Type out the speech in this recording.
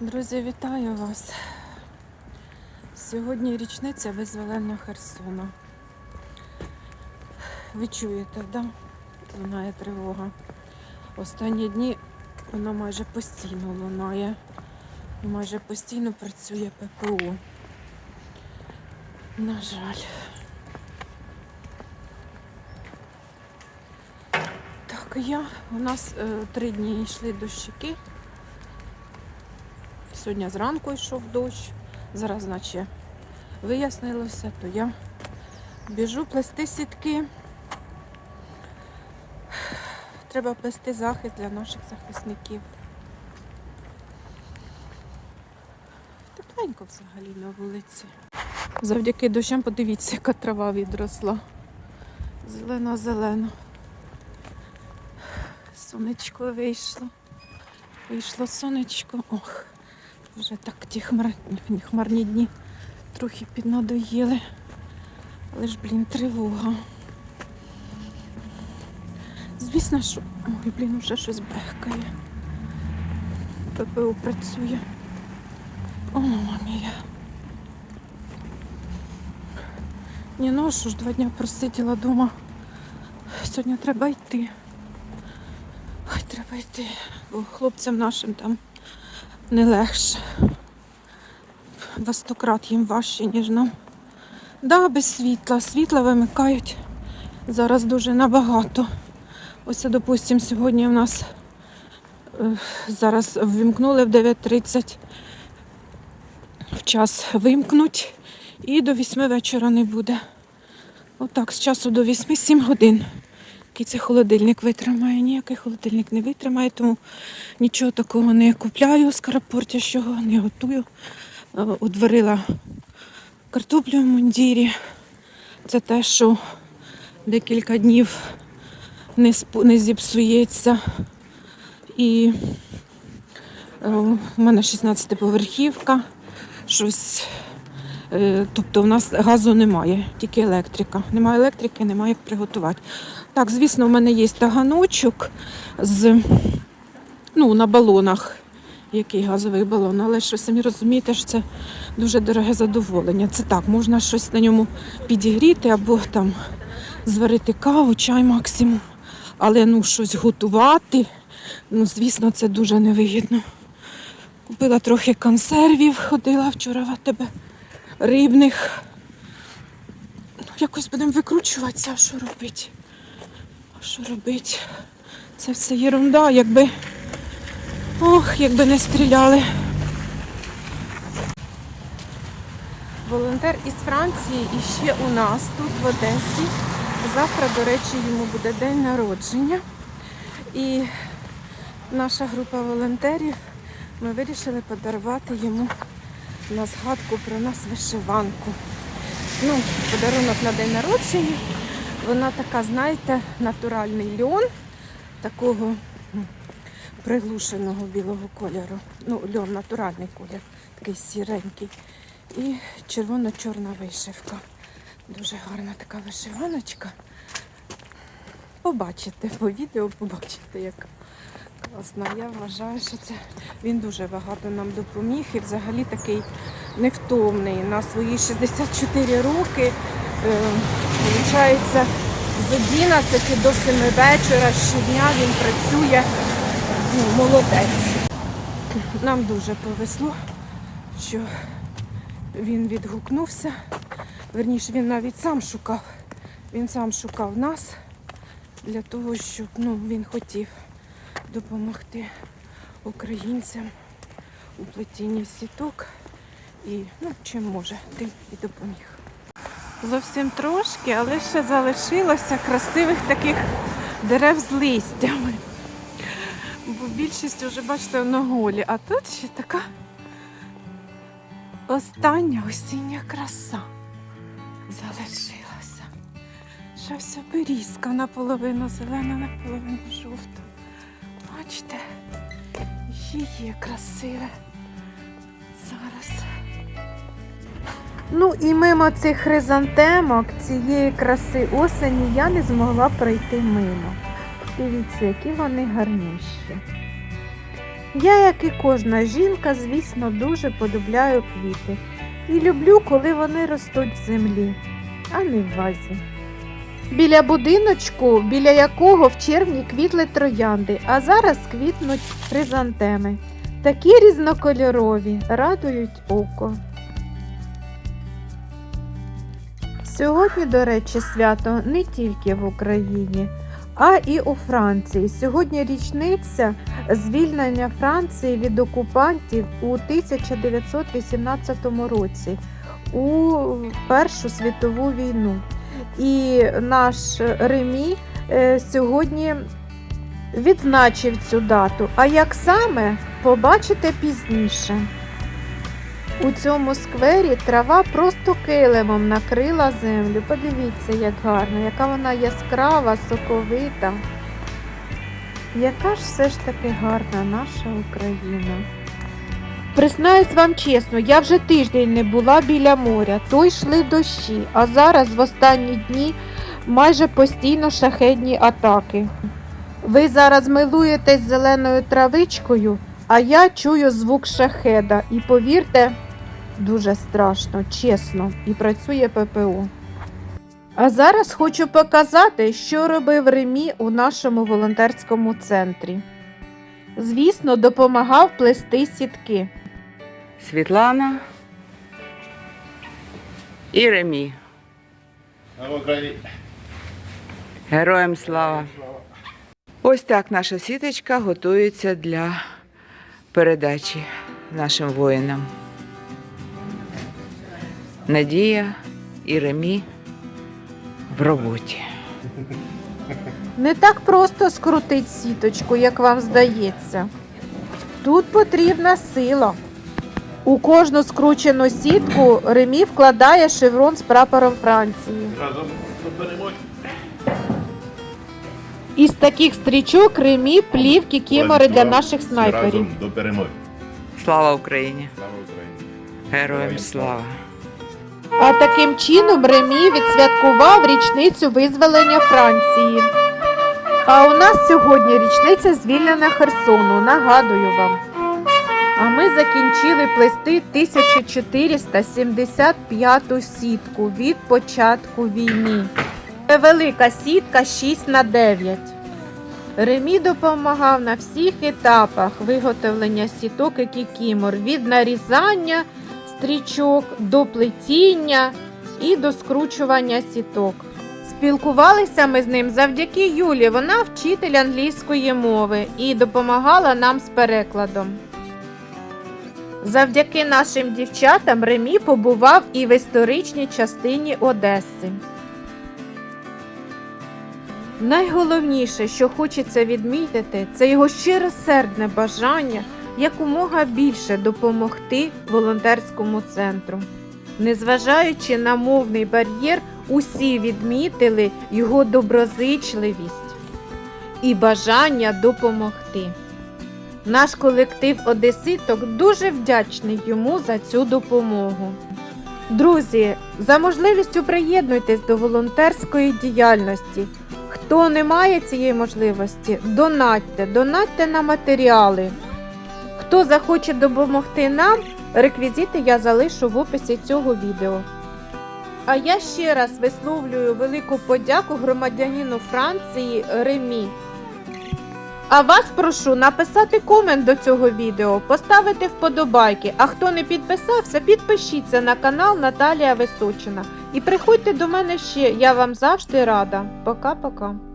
Друзі, вітаю вас. Сьогодні річниця визволення Херсона. Ви чуєте, да? Лунає тривога. Останні дні вона майже постійно лунає. Майже постійно працює ППО. На жаль. Так, я. У нас е, три дні йшли дощики. Сьогодні зранку йшов дощ. Зараз, наче вияснилося, то я біжу плести сітки. Треба плести захист для наших захисників. Тепленько взагалі на вулиці. Завдяки дощам подивіться, яка трава відросла. Зелена-зелена. Сонечко вийшло. Вийшло сонечко. Ох. Вже так ті хмар... хмарні дні трохи піднадоїли. Але ж, блін, тривога. Звісно, що... Ой, блін, вже щось бехкає. ППО працює. О, мама мія. Ні, ну що ж два дня просиділа дома. Сьогодні треба йти. Ой, треба йти, бо хлопцям нашим там не легше. Во сто їм важче, ніж нам. Да, без світла. Світла вимикають зараз дуже набагато. Ось, допустимо, сьогодні в нас е, зараз ввімкнули в 9.30 в час вимкнуть і до 8 вечора не буде. Отак, з часу до 8-7 годин. Який це холодильник витримає. Ніякий холодильник не витримає, тому нічого такого не купляю скоропортящого, не готую. Одварила картоплю в мундірі. Це те, що декілька днів не, не зіпсується. І е, у мене 16-поверхівка. Щось. Е, Тобто в нас газу немає, тільки електрика. Немає електрики, немає як приготувати. Так, звісно, в мене є таганочок з ну, на балонах. Який газовий балон, але що самі розумієте, що це дуже дороге задоволення. Це так, можна щось на ньому підігріти або там зварити каву, чай максимум. Але ну щось готувати, ну звісно, це дуже невигідно. Купила трохи консервів, ходила вчора в АТБ рибних. Ну, якось будемо викручуватися, що робити? А що робити? Це все єрунда, якби. Ох, якби не стріляли. Волонтер із Франції і ще у нас тут в Одесі. Завтра, до речі, йому буде день народження. І наша група волонтерів ми вирішили подарувати йому на згадку про нас вишиванку. Ну, подарунок на день народження. Вона така, знаєте, натуральний льон, такого приглушеного білого кольору. Ну, льон натуральний колір, такий сіренький. І червоно-чорна вишивка. Дуже гарна така вишиваночка. Побачите по відео, побачите, яка класна. Я вважаю, що це він дуже багато нам допоміг і взагалі такий невтомний. На свої 64 роки, е, виходить, з 11 до 7 вечора щодня він працює. Ну, молодець. Нам дуже повезло, що він відгукнувся. Верніше, він навіть сам шукав. Він сам шукав нас для того, щоб ну, він хотів допомогти українцям у плетінні сіток. І ну, чим може, тим і допоміг. Зовсім трошки, але ще залишилося красивих таких дерев з листями. Бо більшість вже, бачите, на голі. А тут ще така остання осіння краса залишилася. Ще вся берізка наполовину зелена, наполовину жовта. Бачите, є красиве. Зараз. Ну і мимо цих хризантемок, цієї краси осені я не змогла пройти мимо. Дивіться, які вони гарніші. Я, як і кожна жінка, звісно, дуже полюбляю квіти. І люблю, коли вони ростуть в землі, а не в вазі. Біля будиночку, біля якого в червні квітли троянди, а зараз квітнуть хризантеми. Такі різнокольорові, радують око. Сьогодні, до речі, свято не тільки в Україні, а і у Франції. Сьогодні річниця звільнення Франції від окупантів у 1918 році у Першу світову війну. І наш Ремі е, сьогодні відзначив цю дату. А як саме побачите пізніше. У цьому сквері трава просто килимом накрила землю. Подивіться, як гарно, яка вона яскрава, соковита. Яка ж все ж таки гарна наша Україна. Признаюсь вам чесно, я вже тиждень не була біля моря, то йшли дощі, а зараз в останні дні майже постійно шахедні атаки. Ви зараз милуєтесь зеленою травичкою, а я чую звук шахеда. І повірте, дуже страшно, чесно, і працює ППО. А зараз хочу показати, що робив Ремі у нашому волонтерському центрі. Звісно, допомагав плести сітки. Світлана і Ремі. Героям слава! Ось так наша сіточка готується для передачі нашим воїнам. Надія і Ремі в роботі. Не так просто скрутить сіточку, як вам здається. Тут потрібна сила. У кожну скручену сітку Ремі вкладає шеврон з прапором Франції. Разом. Із таких стрічок Ремі плівки кімори для наших снайперів. Разом до перемоги. Слава Україні! Слава Україні! Героям слава! А таким чином Ремі відсвяткував річницю визволення Франції. А у нас сьогодні річниця звільнення Херсону, нагадую вам. А ми закінчили плести 1475 сітку від початку війни. Це велика сітка 6 на 9. Ремі допомагав на всіх етапах виготовлення сіток і кікімор від нарізання стрічок до плетіння і до скручування сіток. Спілкувалися ми з ним завдяки Юлі. Вона вчитель англійської мови і допомагала нам з перекладом. Завдяки нашим дівчатам Ремі побував і в історичній частині Одеси. Найголовніше, що хочеться відмітити, це його щиросердне бажання якомога більше допомогти волонтерському центру. Незважаючи на мовний бар'єр, усі відмітили його доброзичливість і бажання допомогти. Наш колектив одеситок дуже вдячний йому за цю допомогу. Друзі, за можливістю приєднуйтесь до волонтерської діяльності. Хто не має цієї можливості, донатьте, донатьте на матеріали. Хто захоче допомогти нам, реквізити я залишу в описі цього відео. А я ще раз висловлюю велику подяку громадянину Франції Ремі. А вас прошу написати комент до цього відео, поставити вподобайки. А хто не підписався, підпишіться на канал Наталія Височина. І приходьте до мене ще, я вам завжди рада. Пока-пока.